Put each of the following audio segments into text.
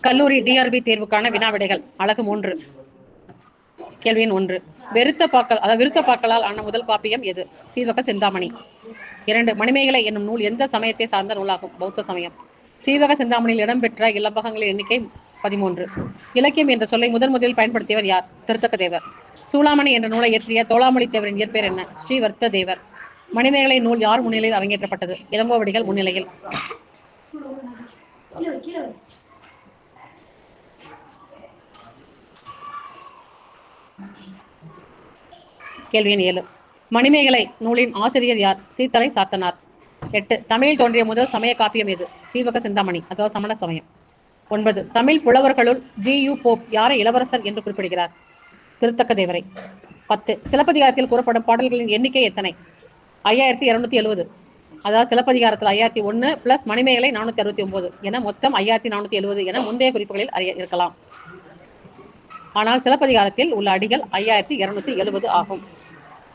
கல்லூரி டிஆர்பி தேர்வுக்கான வினாவிடைகள். அழகு மூன்று. கேள்வியின் ஒன்று. வெறுத்த பாக்கள் அதாவது விருத்த பாக்களால் ஆன முதல் காப்பியம் எது? சீவக சிந்தாமணி. இரண்டு. மணிமேகலை என்னும் நூல் எந்த சமயத்தை சார்ந்த நூலாகும்? பௌத்த சமயம். சீவக சிந்தாமணியில் இடம்பெற்ற இலப்பகங்களின் எண்ணிக்கை பதிமூன்று. இலக்கியம் என்ற சொல்லை முதன் முதலில் பயன்படுத்தியவர் யார்? திருத்தக்க தேவர் சூளாமணி என்ற நூலை இயற்றிய தோளாமொழி தேவரின் இயற்பெயர் என்ன? ஸ்ரீவர்த்த தேவர் மணிமேகலை நூல் யார் முன்னிலையில் அரங்கேற்றப்பட்டது? இளங்கோவடிகள் முன்னிலையில். கேள்வி எண் ஏழு. மணிமேகலை நூலின் ஆசிரியர் யார்? சீத்தலை சாத்தனார். எட்டு. தமிழில் தோன்றிய முதல் சமய காப்பியம் எது? சீவக சிந்தாமணி அதாவது சமண சமயம். ஒன்பது. தமிழ் புலவர்களுள் ஜி. யு. போப் யாரை இளவரசர் என்று குறிப்பிடுகிறார்? திருத்தக்க தேவரை. பத்து. சிலப்பதிகாரத்தில் கூறப்படும் பாடல்களின் எண்ணிக்கை எத்தனை? ஐயாயிரத்தி இருநூத்தி எழுபது அதாவது சிலப்பதிகாரத்தில் ஐயாயிரத்தி ஒன்று பிளஸ் மணிமேகலை நானூற்றி அறுபத்தி ஒன்பது என மொத்தம் ஐயாயிரத்தி நானூற்றி எழுபது என முந்தைய குறிப்புகளில் அறிய இருக்கலாம். ஆனால் சிலப்பதிகாரத்தில் உள்ள அடிகள் ஐயாயிரத்தி இருநூத்தி எழுபது ஆகும்.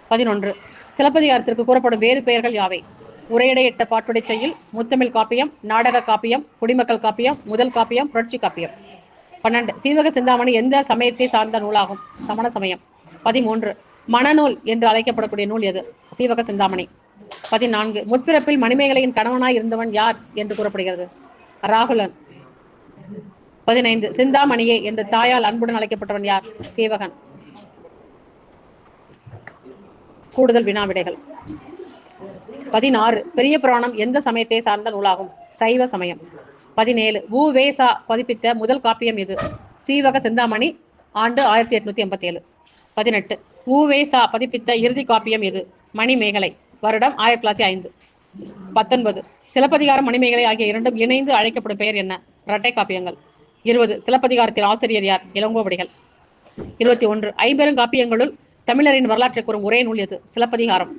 பதினொன்று. சிலப்பதிகாரத்திற்கு கூறப்படும் வேறு பெயர்கள் யாவை? உரையிடையிட்ட பாட்டுடை செய்யுள் முத்தமிழ் காப்பியம் நாடக காப்பியம் குடிமக்கள் காப்பியம் முதல் காப்பியம் புரட்சி காப்பியம். பன்னெண்டு. சீவக சிந்தாமணி எந்த சமயத்தை சார்ந்த நூலாகும்? சமண சமயம். பதிமூன்று. மணநூல் என்று அழைக்கப்படக்கூடிய நூல் எது? சீவக சிந்தாமணி. பதினான்கு. முற்பிறப்பில் மணிமேகலையின் கணவனாய் இருந்தவன் யார் என்று கூறப்படுகிறது? ராகுலன். பதினைந்து. சிந்தாமணியே என்று தாயால் அன்புடன் அழைக்கப்பட்டவன் யார்? சீவகன். கூடுதல் வினாவிடைகள் பதினாறு. பெரிய புராணம் எந்த சமயத்தை சார்ந்த நூலாகும்? சைவ சமயம். பதினேழு. உ. வே. சா. பதிப்பித்த முதல் காப்பியம் இது சீவக சிந்தாமணி ஆண்டு ஆயிரத்தி எட்நூத்தி எண்பத்தி ஏழு பதினெட்டு. உ. வே. சா. பதிப்பித்த இறுதி காப்பியம் இது மணிமேகலை வருடம் ஆயிரத்தி தொள்ளாயிரத்தி ஐந்து. பத்தொன்பது. சிலப்பதிகாரம் மணிமேகலை ஆகிய இரண்டும் இணைந்து அழைக்கப்படும் பெயர் என்ன? இரட்டை காப்பியங்கள். இருபது. சிலப்பதிகாரத்தின் ஆசிரியர் யார்? இளங்கோவடிகள். இருபத்தி ஒன்று. ஐம்பெரும் காப்பியங்களுள் தமிழரின் வரலாற்றை கூறும் ஒரே நூல் எது? சிலப்பதிகாரம்.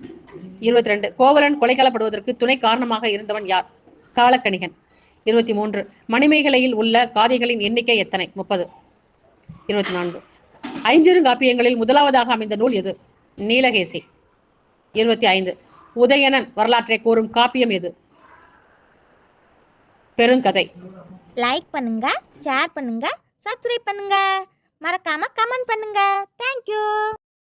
இருபத்தி ரெண்டு கோவலன் கொலைக்காலப்படுவதற்கு துணை காரணமாக இருந்தவன் யார்? காலக்கணிகன். இருபத்தி மூன்று. மணிமேகலையில் உள்ள காதைகளின் எண்ணிக்கை எத்தனை? முப்பது. இருபத்தி நான்கு. ஐஞ்சிறுங்காப்பியங்களில் முதலாவதாக அமைந்த நூல் எது? நீலகேசி. இருபத்தி ஐந்து. உதயணன் வரலாற்றை கூறும் காப்பியம் எது? பெருங்கதை. லைக் பண்ணுங்க ஷேர் பண்ணுங்க சப்ஸ்கிரைப் பண்ணுங்க. மறக்காம கமெண்ட் பண்ணுங்க. தேங்க்யூ